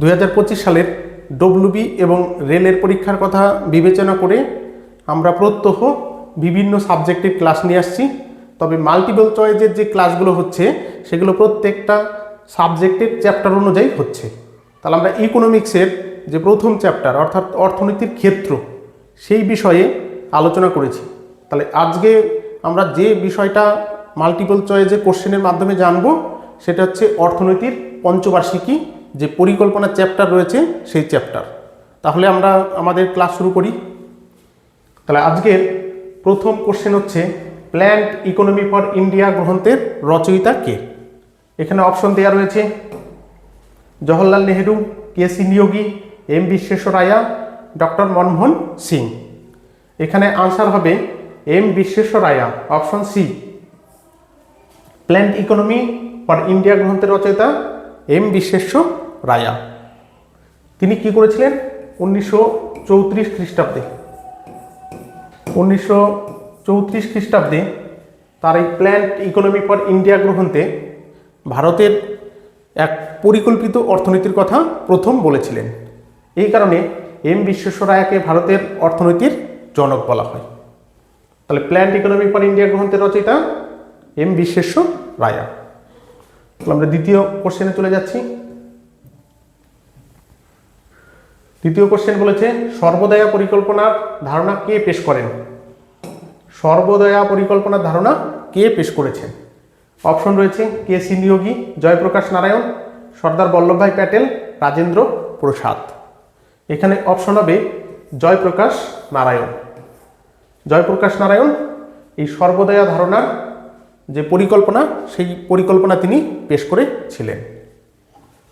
দু হাজার পঁচিশ সালের ডব্লিউবি এবং রেলের পরীক্ষার কথা বিবেচনা করে আমরা প্রত্যহ বিভিন্ন সাবজেক্টের ক্লাস নিয়ে আসছি। তবে মাল্টিপল চয়েসের যে ক্লাসগুলো হচ্ছে, সেগুলো প্রত্যেকটা সাবজেক্টের চ্যাপ্টার অনুযায়ী হচ্ছে। তাহলে আমরা ইকোনমিক্সের যে প্রথম চ্যাপ্টার অর্থাৎ অর্থনীতির ক্ষেত্র, সেই বিষয়ে আলোচনা করেছি। তাহলে আজকে আমরা যে বিষয়টা মাল্টিপল চয়েসের কোশ্চেনের মাধ্যমে জানব, সেটা হচ্ছে অর্থনীতির পঞ্চবার্ষিকী যে পরিকল্পনা চ্যাপ্টার রয়েছে, সেই চ্যাপ্টার তাহলে আমরা আমাদের ক্লাস শুরু করি। তাহলে আজকের প্রথম কোশ্চেন হচ্ছে প্ল্যান্ট ইকোনমি ফর ইন্ডিয়া গ্রন্থের রচয়িতা কে? এখানে অপশন দেওয়া রয়েছে, Jawaharlal Nehru, K C Neogi, M বিশ্বেশ্বরায়া doctor Manmohan Singh. এখানে আনসার হবে M বিশ্বেশ্বরায়া option C planned economy for India গ্রন্থের রচয়িতা এম বিশ্বেশ্ব রায়া। তিনি কি করেছিলেন? উনিশশো চৌত্রিশ খ্রিস্টাব্দে। উনিশশো চৌত্রিশ খ্রিস্টাব্দে তার এই প্ল্যান্ট ইকোনমি ফর ইন্ডিয়া গ্রন্থে ভারতের এক পরিকল্পিত অর্থনীতির কথা প্রথম বলেছিলেন। এই কারণে এম বিশ্বেশ্বরায়াকে ভারতের অর্থনীতির জনক বলা হয়। তাহলে প্ল্যান্ট ইকোনমি ফর ইন্ডিয়া গ্রন্থের রচয়িতা এম বিশ্বেশ্ব রায়া। আমরা দ্বিতীয় কোশ্চেনে চলে যাচ্ছি। দ্বিতীয় কোশ্চেন বলেছে, সর্বদয়া পরিকল্পনার ধারণা কে পেশ করেন? সর্বদয়া পরিকল্পনার ধারণা কে পেশ করেছেন? অপশন রয়েছে, কে সি নিয়োগী জয়প্রকাশ নারায়ণ, সর্দার বল্লভভাই প্যাটেল, রাজেন্দ্র প্রসাদ। এখানে অপশন হবে, জয়প্রকাশ নারায়ণ। জয়প্রকাশ নারায়ণ, এই সর্বদয়া ধারণার যে পরিকল্পনা, সেই পরিকল্পনা তিনি পেশ করেছিলেন।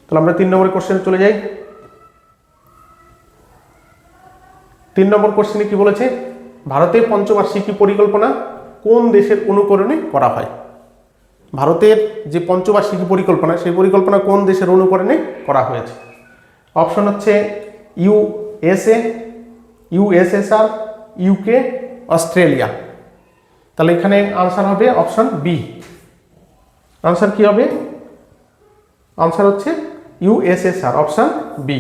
তাহলে আমরা তিন নম্বর কোশ্চেনে চলে যাই। তিন নম্বর কোশ্চেনে কি বলেছে? ভারতের পঞ্চবার্ষিকী পরিকল্পনা কোন দেশের অনুকরণে করা হয়? ভারতের যে পঞ্চবার্ষিকী পরিকল্পনা, সেই পরিকল্পনা কোন দেশের অনুকরণে করা হয়েছে? অপশন হচ্ছে ইউএসএ ইউএসএসআর ইউকে অস্ট্রেলিয়া তাহলে এখানে আনসার হবে অপশন বি আনসার কি হবে? আনসার হচ্ছে ইউএসএসআর অপশন বি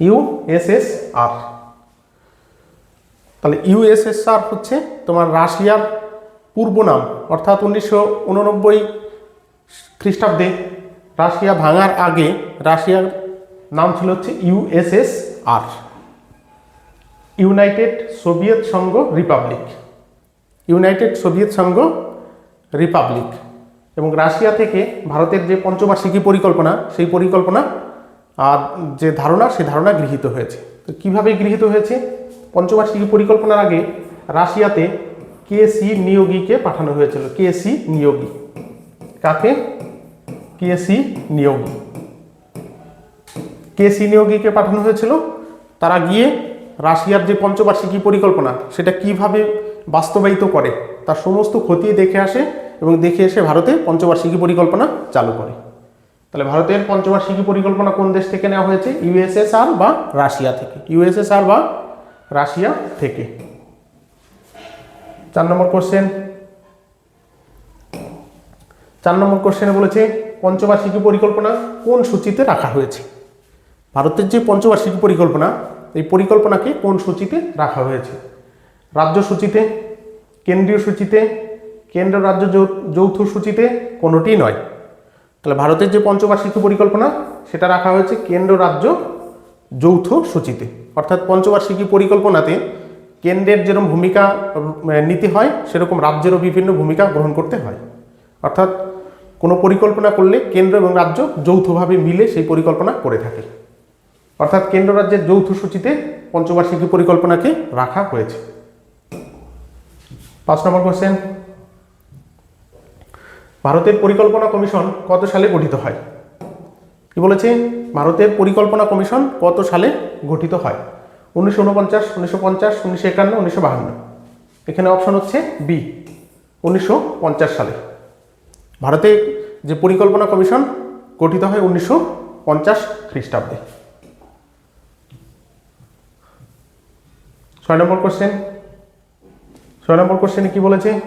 ইউএসএসআর তাহলে ইউএসএসআর হচ্ছে তোমার রাশিয়ার পূর্ব নাম, অর্থাৎ উনিশশো উননব্বই খ্রিস্টাব্দে রাশিয়া ভাঙার আগে রাশিয়ার নাম ছিল হচ্ছে ইউএসএসআর ইউনাইটেড সোভিয়েত সংঘ রিপাবলিক ইউনাইটেড সোভিয়েত সংঘ রিপাবলিক এবং রাশিয়া থেকে ভারতের যে পঞ্চবার্ষিকী পরিকল্পনা, সেই পরিকল্পনা আর যে ধারণা সেই ধারণা গৃহীত হয়েছে। তো কীভাবে গৃহীত হয়েছে? পঞ্চবার্ষিকী পরিকল্পনার আগে রাশিয়াতে কে সি নিয়োগীকে পাঠানো হয়েছিল। K C Neogy. কাকে? K C Neogy. K C নিয়োগীকে পাঠানো হয়েছিল? তারা গিয়ে রাশিয়ার যে পঞ্চবার্ষিকী পরিকল্পনা, সেটা কীভাবে বাস্তবায়িত করে। তার সমস্ত খতিয়ে দেখে আসে এবং দেখে এসে ভারতে পঞ্চবার্ষিকী পরিকল্পনা চালু করে। তাহলে ভারতের পঞ্চবার্ষিকী পরিকল্পনা কোন দেশ থেকে নেওয়া হয়েছে? ইউএসএসআর বা রাশিয়া থেকে? ইউএসএসআর বা রাশিয়া থেকে। চার নম্বর কোশ্চেন চার নম্বর কোশ্চেনে বলেছে, পঞ্চবার্ষিকী পরিকল্পনা কোন সূচিতে রাখা হয়েছে? ভারতের যে পঞ্চবার্ষিকী পরিকল্পনা, এই পরিকল্পনাকে কোন সূচিতে রাখা হয়েছে? রাজ্য সূচিতে, কেন্দ্রীয় সূচিতে, কেন্দ্র রাজ্য যৌথ সূচিতে কোনোটি নয়। তাহলে ভারতের যে পঞ্চবার্ষিকী পরিকল্পনা, সেটা রাখা হয়েছে কেন্দ্র রাজ্য যৌথ সূচিতে। অর্থাৎ পঞ্চবার্ষিকী পরিকল্পনাতে কেন্দ্রের যেরকম ভূমিকা নিতে হয়, সেরকম রাজ্যেরও বিভিন্ন ভূমিকা গ্রহণ করতে হয়। অর্থাৎ কোনো পরিকল্পনা করলে কেন্দ্র এবং রাজ্য যৌথভাবে মিলে সেই পরিকল্পনা করে থাকে। অর্থাৎ কেন্দ্র রাজ্যের যৌথ সূচিতে পঞ্চবার্ষিকী পরিকল্পনাকে রাখা হয়েছে। পাঁচ নম্বর কোশ্চেন ভারতের পরিকল্পনা কমিশন কত সালে গঠিত হয়? কি বলেছে? ভারতের পরিকল্পনা কমিশন কত সালে গঠিত হয়? উনিশশো উনপঞ্চাশ, উনিশশো পঞ্চাশ, উনিশশো একান্ন, উনিশশো বাহান্ন। এখানে অপশন হচ্ছে বি উনিশশো পঞ্চাশ সালে। ভারতে যে পরিকল্পনা কমিশন গঠিত হয় উনিশশো পঞ্চাশ খ্রিস্টাব্দে। ছয় নম্বর কোশ্চেন ছয় নম্বর কোশ্চেনে কি বলেছে?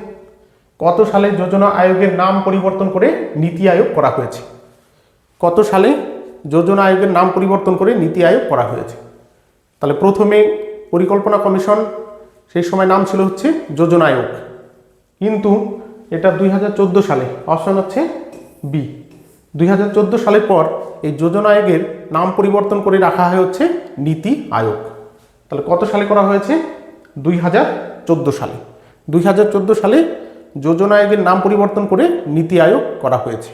কত সালে যোজনা আয়োগের নাম পরিবর্তন করে নীতি আয়োগ করা হয়েছে? কত সালে যোজনা আয়োগের নাম পরিবর্তন করে নীতি আয়োগ করা হয়েছে? তাহলে প্রথমে পরিকল্পনা কমিশন, সেই সময় নাম ছিল হচ্ছে যোজনা আয়োগ। কিন্তু এটা দুই হাজার চোদ্দ সালে অপশন হচ্ছে বি দুই হাজার চোদ্দ সালের পর এই যোজনা আয়োগের নাম পরিবর্তন করে রাখা হয় হচ্ছে নীতি আয়োগ। তাহলে কত সালে করা হয়েছে? দুই হাজার চোদ্দ সালে। দুই হাজার চোদ্দ সালে যোজনা আয়োগের নাম পরিবর্তন করে নীতি আয়োগ করা হয়েছে।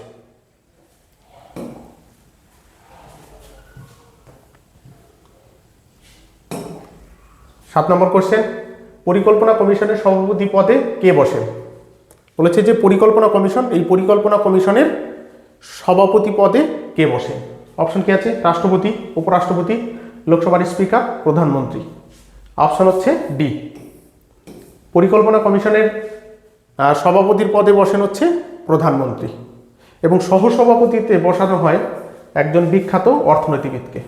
সাত নম্বর কোশ্চেন পরিকল্পনা কমিশনের সভাপতি পদে কে বসেন? বলেছে যে পরিকল্পনা কমিশন, এই পরিকল্পনা কমিশনের সভাপতি পদে কে বসেন? অপশন কি আছে? রাষ্ট্রপতি, উপরাষ্ট্রপতি, লোকসভার স্পিকার প্রধানমন্ত্রী। অপশন হচ্ছে ডি পরিকল্পনা কমিশনের সভাপতির পদে বসেন হচ্ছে প্রধানমন্ত্রী। এবং সহসভাপতিতে বসানো হয় একজন বিখ্যাত অর্থনীতিবিদকে।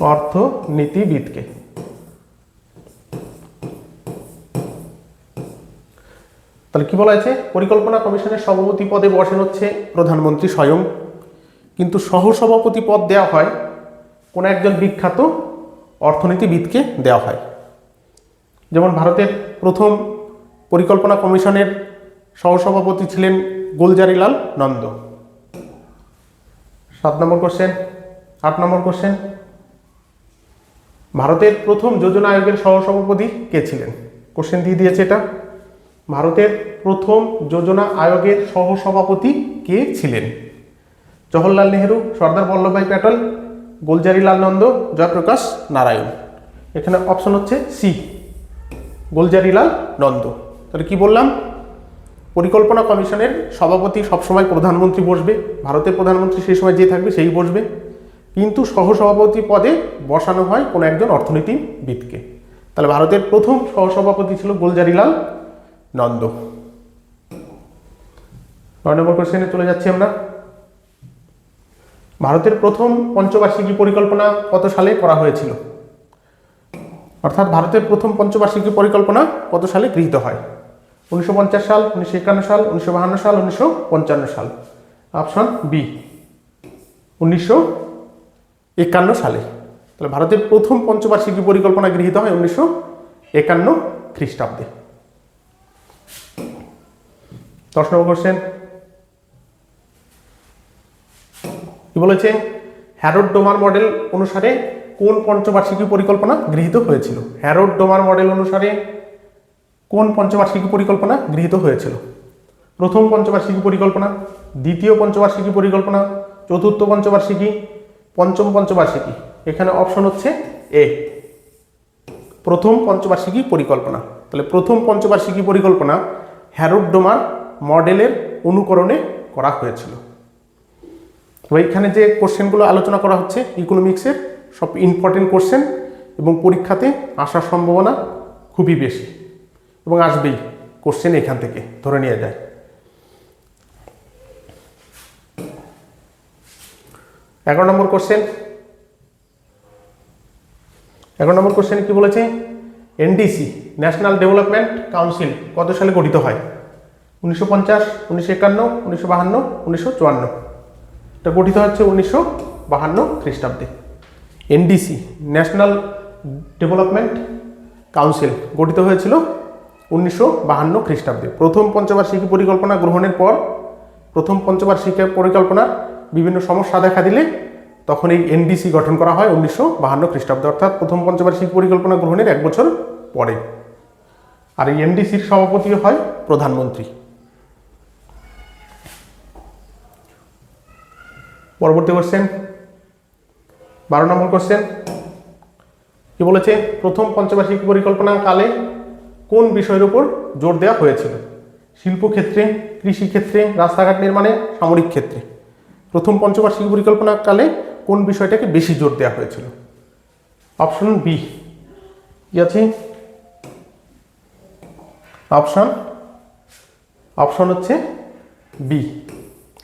অর্থনীতিবিদকে। তাহলে কি বলা হয়েছে? পরিকল্পনা কমিশনের সভাপতি পদে বসেন হচ্ছে প্রধানমন্ত্রী স্বয়ং। কিন্তু সহসভাপতি পদ দেওয়া হয় কোনো একজন বিখ্যাত অর্থনীতিবিদকে দেওয়া হয়। যেমন ভারতের প্রথম পরিকল্পনা কমিশনের সহসভাপতি ছিলেন গুলজারিলাল নন্দ। সাত নম্বর কোশ্চেন আট নম্বর কোশ্চেন ভারতের প্রথম যোজনা আয়োগের সহসভাপতি কে ছিলেন? কোশ্চেন দিয়ে দিয়েছে এটা। ভারতের প্রথম যোজনা আয়োগের সহসভাপতি কে ছিলেন? জওহরলাল নেহেরু, সর্দার বল্লভভাই প্যাটেল, গুলজারিলাল নন্দ, জয়প্রকাশ নারায়ণ। এখানে অপশন হচ্ছে সি গুলজারিলাল নন্দ। তাহলে কি বললাম? পরিকল্পনা কমিশনের সভাপতি সবসময় প্রধানমন্ত্রী বসবে, ভারতের প্রধানমন্ত্রী সেই সময় যে থাকবে সেই বসবে। কিন্তু সহসভাপতি পদে বসানো হয় কোনো একজন অর্থনীতিবিদকে। তাহলে ভারতের প্রথম সহসভাপতি ছিল গুলজারিলাল নন্দ। নয় নম্বর কোশ্চেনে চলে যাচ্ছি আমরা। ভারতের প্রথম পঞ্চবার্ষিকী পরিকল্পনা কত সালে করা হয়েছিল? অর্থাৎ ভারতের প্রথম পঞ্চবার্ষিকী পরিকল্পনা কত সালে গৃহীত হয়? উনিশশো পঞ্চাশ সাল, উনিশশো একান্ন সাল, উনিশশো বাহান্ন সাল, উনিশশো পঞ্চান্ন সাল। অপশন বি, উনিশশো একান্ন সালে। তাহলে ভারতের প্রথম পঞ্চবার্ষিকী পরিকল্পনা গৃহীত হয় উনিশশো একান্ন খ্রিস্টাব্দে। দশ নম্বর কোশ্চেন কি বলেছে? হ্যারোড ডোমার মডেল অনুসারে কোন পঞ্চবার্ষিকী পরিকল্পনা গৃহীত হয়েছিল? হ্যারোড ডোমার মডেল অনুসারে কোন পঞ্চবার্ষিকী পরিকল্পনা গৃহীত হয়েছিল? প্রথম পঞ্চবার্ষিকী পরিকল্পনা, দ্বিতীয় পঞ্চবার্ষিকী পরিকল্পনা, চতুর্থ পঞ্চবার্ষিকী, পঞ্চম পঞ্চবার্ষিকী। এখানে অপশন হচ্ছে এ প্রথম পঞ্চবার্ষিকী পরিকল্পনা। তাহলে প্রথম পঞ্চবার্ষিকী পরিকল্পনা হ্যারোড ডোমার মডেলের অনুকরণে করা হয়েছিল। তো এইখানে যে কোশ্চেনগুলো আলোচনা করা হচ্ছে ইকোনমিক্সের সব ইম্পর্টেন্ট কোশ্চেন এবং পরীক্ষাতে আসার সম্ভাবনা খুবই বেশি এবং আসবেই কোশ্চেন এখান থেকে ধরে নেওয়া যায়। এগারো নম্বর কোশ্চেন এগারো নম্বর কোশ্চেন কি বলেছে? এনডিসি ন্যাশনাল ডেভেলপমেন্ট কাউন্সিল কত সালে গঠিত হয়? উনিশশো পঞ্চাশ, উনিশশো একান্ন, উনিশশো বাহান্ন, উনিশশো চুয়ান্ন। এটা গঠিত হচ্ছে উনিশশো বাহান্ন খ্রিস্টাব্দে। এনডিসি ন্যাশনাল ডেভেলপমেন্ট কাউন্সিল গঠিত হয়েছিল উনিশশো বাহান্ন খ্রিস্টাব্দে। প্রথম পঞ্চবার্ষিকী পরিকল্পনা গ্রহণের পর, প্রথম পঞ্চবার্ষিকী পরিকল্পনার বিভিন্ন সমস্যা দেখা দিলে তখন এই এনডিসি গঠন করা হয় উনিশশো বাহান্ন খ্রিস্টাব্দে, অর্থাৎ প্রথম পঞ্চবার্ষিকী পরিকল্পনা গ্রহণের এক বছর পরে। আর এই এনডিসির সভাপতি হয় প্রধানমন্ত্রী। পরবর্তী কোশ্চেন বারো নম্বর কোশ্চেন কি বলেছে? প্রথম পঞ্চবার্ষিকী পরিকল্পনা কালে কোন বিষয়ের উপর জোর দেওয়া হয়েছিল? শিল্পক্ষেত্রে, কৃষিক্ষেত্রে, রাস্তাঘাট নির্মাণে, সামরিক ক্ষেত্রে। প্রথম পঞ্চবার্ষিকী পরিকল্পনা কালে কোন বিষয়টাকে বেশি জোর দেওয়া হয়েছিল? অপশন বি কি আছে? অপশন অপশন হচ্ছে বি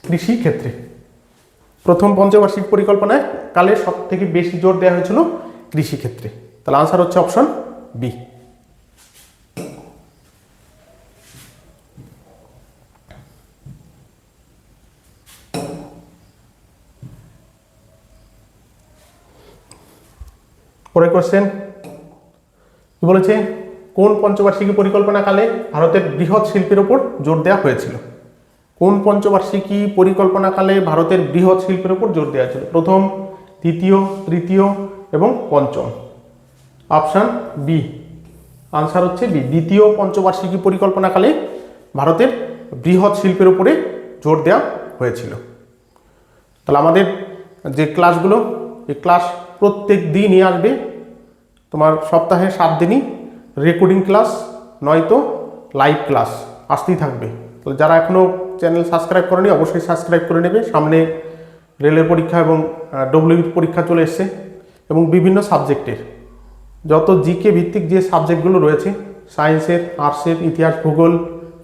কৃষি ক্ষেত্রে প্রথম পঞ্চবার্ষিক পরিকল্পনায় কালে সব থেকে বেশি জোর দেওয়া হয়েছিল কৃষিক্ষেত্রে। তাহলে আনসার হচ্ছে অপশন বি পরে কোশ্চেন কি বলেছে? কোন পঞ্চবার্ষিকী পরিকল্পনাকালে ভারতের বৃহৎ শিল্পের ওপর জোর দেওয়া হয়েছিল? কোন পঞ্চবার্ষিকী পরিকল্পনাকালে ভারতের বৃহৎ শিল্পের ওপর জোর দেওয়া হয়েছিল? প্রথম দ্বিতীয় তৃতীয় এবং পঞ্চম। অপশান বি আনসার হচ্ছে বি দ্বিতীয় পঞ্চবার্ষিকী পরিকল্পনাকালে ভারতের বৃহৎ শিল্পের উপরে জোর দেওয়া হয়েছিল। তাহলে আমাদের যে ক্লাসগুলো এই ক্লাস প্রত্যেক দিনই আসবে। তোমার সপ্তাহে সাত দিনই রেকর্ডিং ক্লাস নয়তো লাইভ ক্লাস আসতেই থাকবে। তাহলে যারা এখনও চ্যানেল সাবস্ক্রাইব করেনি, অবশ্যই সাবস্ক্রাইব করে নেবে। সামনে রেলের পরীক্ষা এবং ডব্লিউ পরীক্ষা চলে এসছে এবং বিভিন্ন সাবজেক্টের। যত জিকে ভিত্তিক যে সাবজেক্টগুলো রয়েছে, সায়েন্সের, আর্টসের, ইতিহাস, ভূগোল,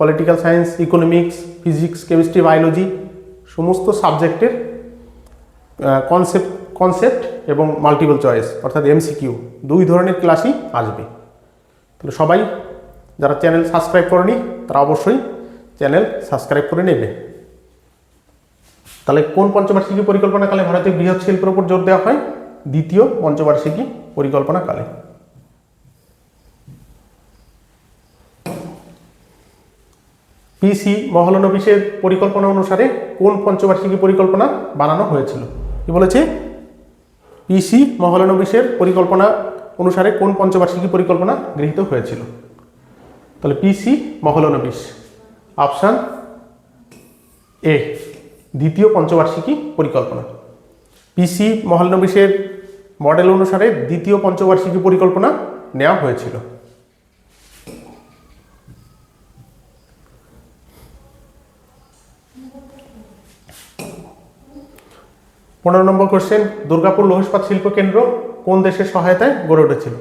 political science, economics, physics, chemistry, biology, সমস্ত সাবজেক্টের কনসেপ্ট কনসেপ্ট এবং মাল্টিপল চয়েস অর্থাৎ এমসিকিউ দুই ধরনের ক্লাসই আসবে। তাহলে সবাই যারা চ্যানেল সাবস্ক্রাইব করেনি, তারা অবশ্যই চ্যানেল সাবস্ক্রাইব করে নেবে। তাহলে কোন পঞ্চবার্ষিকী পরিকল্পনাকালে ভারতীয় বৃহৎ শিল্পের উপর জোর দেওয়া হয়? দ্বিতীয় পঞ্চবার্ষিকী পরিকল্পনাকালে। পিসি মহলানবিশের পরিকল্পনা অনুসারে কোন পঞ্চবার্ষিকী পরিকল্পনা বানানো হয়েছিল? কি বলেছে? পিসি মহলানবিশের পরিকল্পনা অনুসারে কোন পঞ্চবার্ষিকী পরিকল্পনা গৃহীত হয়েছিল? তাহলে পিসি মহলানবিশ। Option A. দ্বিতীয় পঞ্চবার্ষিকী পরিকল্পনা। পিসি মহলানবিশের মডেল অনুসারে দ্বিতীয় পঞ্চবার্ষিকী পরিকল্পনা নেওয়া হয়েছিল। পনেরো নম্বর কোশ্চেন দুর্গাপুর লৌহ শিল্প কেন্দ্র কোন দেশের সহায়তায় গড়ে উঠেছিল?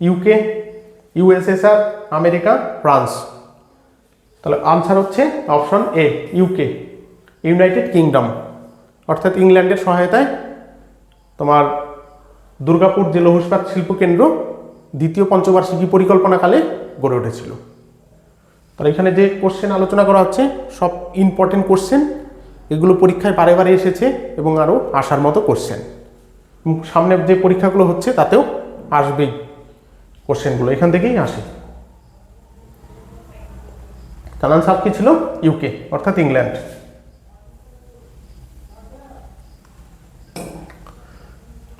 ইউকে ইউএসএসআর আমেরিকা ফ্রান্স তাহলে আনসার হচ্ছে option A UK united kingdom, অর্থাৎ ইংল্যান্ডের সহায়তায় তোমার দুর্গাপুর যে লৌহ শিল্পকেন্দ্র, দ্বিতীয় পঞ্চবার্ষিকী পরিকল্পনাকালে গড়ে উঠেছিল। তাহলে এখানে যে কোশ্চেন আলোচনা করা হচ্ছে, সব ইম্পর্টেন্ট কোশ্চেন এগুলো পরীক্ষায় বারে বারে এসেছে এবং আরও আসার মতো কোশ্চেন সামনের যে পরীক্ষাগুলো হচ্ছে, তাতেও আসবেই কোশ্চেনগুলো এখান থেকেই আসে। কালান সাপ কি ছিল? ইউকে অর্থাৎ ইংল্যান্ড।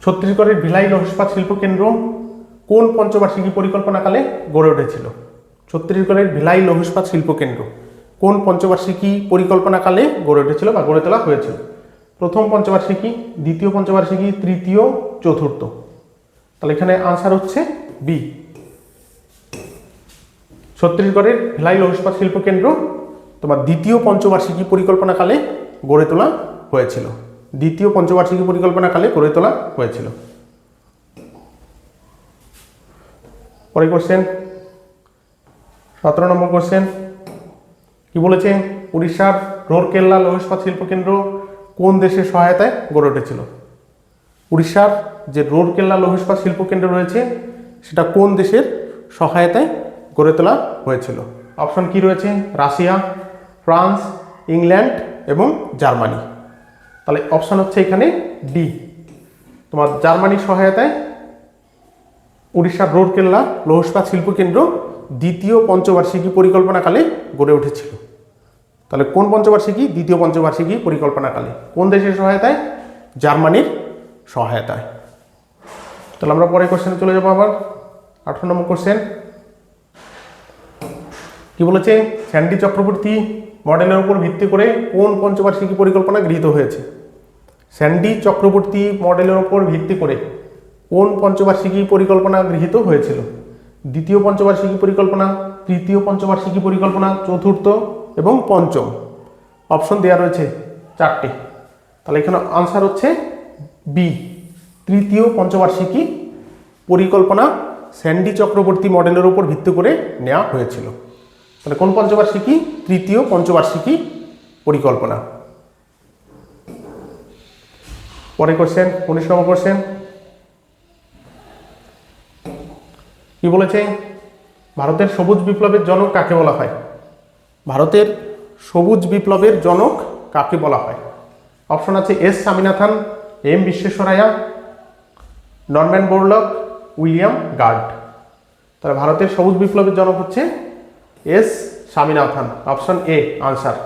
ছত্তিশগড়ের ভিলাই লৌহ ইস্পাত শিল্প কেন্দ্র কোন পঞ্চবার্ষিকী পরিকল্পনাকালে গড়ে উঠেছিল? ছত্তিশগড়ের ভিলাই লৌহ ইস্পাত শিল্প কেন্দ্র কোন পঞ্চবার্ষিকী পরিকল্পনাকালে গড়ে উঠেছিল বা গড়ে তোলা হয়েছিল? প্রথম পঞ্চবার্ষিকী, দ্বিতীয় পঞ্চবার্ষিকী, তৃতীয়, চতুর্থ। তাহলে এখানে আনসার হচ্ছে বি ছত্তিশগড়ের ভিলাই লৌহ ইস্পাত শিল্প কেন্দ্র তোমার দ্বিতীয় পঞ্চবার্ষিকী পরিকল্পনাকালে গড়ে তোলা হয়েছিল। দ্বিতীয় পঞ্চবার্ষিকী পরিকল্পনাকালে গড়ে তোলা হয়েছিল। পরে কোশ্চেন সতেরো নম্বর কোশ্চেন কি বলেছে? উড়িষ্যার রোরকেল্লা লৌহ ইস্পাত শিল্প কেন্দ্র কোন দেশের সহায়তায় গড়ে উঠেছিল? উড়িষ্যার যে রোরকেল্লা লৌহ ইস্পাত শিল্প কেন্দ্র রয়েছে, সেটা কোন দেশের সহায়তায় গড়ে তোলা হয়েছিল? অপশন কি রয়েছে? রাশিয়া, ফ্রান্স, ইংল্যান্ড এবং জার্মানি। তাহলে অপশান হচ্ছে এখানে ডি তোমার জার্মানির সহায়তায় উড়িষ্যার রোরকেল্লা লৌহ ইস্পাত শিল্প কেন্দ্র দ্বিতীয় পঞ্চবার্ষিকী পরিকল্পনাকালে গড়ে উঠেছিল। তাহলে কোন পঞ্চবার্ষিকী? দ্বিতীয় পঞ্চবার্ষিকী পরিকল্পনাকালে। কোন দেশের সহায়তায়? জার্মানির সহায়তায়। তাহলে আমরা পরে কোশ্চেনে চলে যাব আবার। আঠারো নম্বর কোশ্চেন কি বলেছে? স্যান্ডি চক্রবর্তী মডেলের উপর ভিত্তি করে কোন পঞ্চবার্ষিকী পরিকল্পনা গৃহীত হয়েছে? স্যান্ডি চক্রবর্তী মডেলের ওপর ভিত্তি করে কোন পঞ্চবার্ষিকী পরিকল্পনা গৃহীত হয়েছিল? দ্বিতীয় পঞ্চবার্ষিকী পরিকল্পনা, তৃতীয় পঞ্চবার্ষিকী পরিকল্পনা, চতুর্থ এবং পঞ্চম। অপশন দেওয়া রয়েছে চারটি। তাহলে এখানে আনসার হচ্ছে বি তৃতীয় পঞ্চবার্ষিকী পরিকল্পনা স্যান্ডি চক্রবর্তী মডেলের উপর ভিত্তি করে নেওয়া হয়েছিল। তাহলে কোন পঞ্চবার্ষিকী? তৃতীয় পঞ্চবার্ষিকী পরিকল্পনা। পরে কোশ্চেন উনিশ নম্বর কোশ্চেন কি বলেছে? ভারতের সবুজ বিপ্লবের জনক কাকে বলা হয়? ভারতের সবুজ বিপ্লবের জনক কাকে বলা হয়? অপশন আছে এস স্বামীনাথন, এম বিশ্বেশ্বরায়া, নরম্যান বোরলক, উইলিয়াম গার্ড। তাহলে ভারতের সবুজ বিপ্লবের জনক হচ্ছে S Swaminathan. Option A, answer.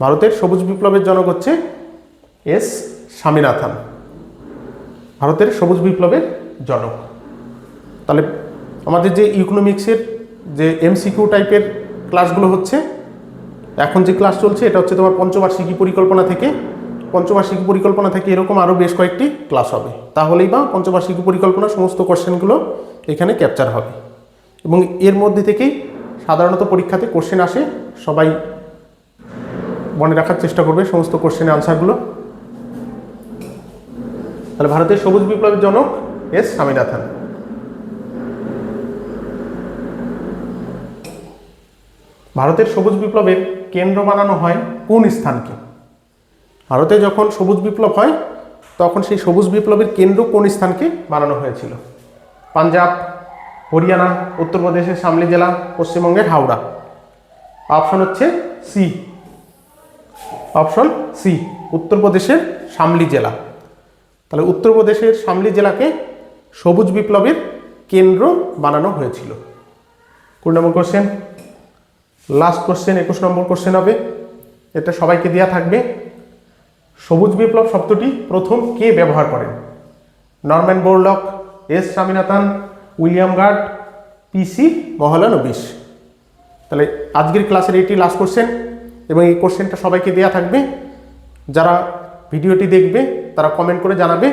ভারতের সবুজ বিপ্লবের জনক হচ্ছে এস স্বামীনাথন, ভারতের সবুজ বিপ্লবের জনক। তাহলে আমাদের যে ইকোনমিক্সের যে এমসিকিউ টাইপের ক্লাসগুলো হচ্ছে, এখন যে ক্লাস চলছে, এটা হচ্ছে তোমার পঞ্চবার্ষিকী পরিকল্পনা থেকে, পঞ্চবার্ষিকী পরিকল্পনা থেকে এরকম আরও বেশ কয়েকটি ক্লাস হবে। তাহলেই বা পঞ্চবার্ষিকী পরিকল্পনা সমস্ত কোশ্চেনগুলো এখানে ক্যাপচার হবে। এবং এর মধ্যে থেকেই সাধারণত পরীক্ষাতে কোশ্চেন আসে, সবাই মনে রাখার চেষ্টা করবে সমস্ত কোশ্চেনের আনসারগুলো তাহলে ভারতের সবুজ বিপ্লবের জনক এস স্বামীনাথন। ভারতের সবুজ বিপ্লবের কেন্দ্র বানানো হয় কোন স্থানকে? ভারতে যখন সবুজ বিপ্লব হয়, তখন সেই সবুজ বিপ্লবের কেন্দ্র কোন স্থানকে বানানো হয়েছিল? পাঞ্জাব, হরিয়ানা, উত্তরপ্রদেশের সামলি জেলা, পশ্চিমবঙ্গের হাওড়া। অপশন হচ্ছে সি। অপশন সি, উত্তরপ্রদেশের সামলি জেলা। তাহলে উত্তরপ্রদেশের শামলি জেলাকে সবুজ বিপ্লবের কেন্দ্র বানানো হয়েছিল। কুড়ি নম্বর কোশ্চেন লাস্ট কোশ্চেন একুশ নম্বর কোশ্চেন হবে। এটা সবাইকে দেওয়া থাকবে। সবুজ বিপ্লব শব্দটি প্রথম কে ব্যবহার করেন? Norman Borlaug, S Swaminathan, William Gaud PC Mahalanobis তাহলে আজকের ক্লাসের এটি লাস্ট কোশ্চেন এবং এই কোশ্চেনটা সবাইকে দেওয়া থাকবে। যারা ভিডিওটি দেখবে তারা কমেন্ট করে জানাবে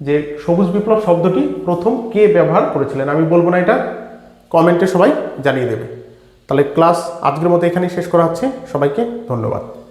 যে সবুজ বিপ্লব শব্দটি প্রথম কে ব্যবহার করেছিলেন। আমি বলব না এটা। কমেন্টে সবাই জানিয়ে দেবে। তাহলে ক্লাস আজকের মতো এখানেই শেষ করা হচ্ছে। সবাইকে ধন্যবাদ।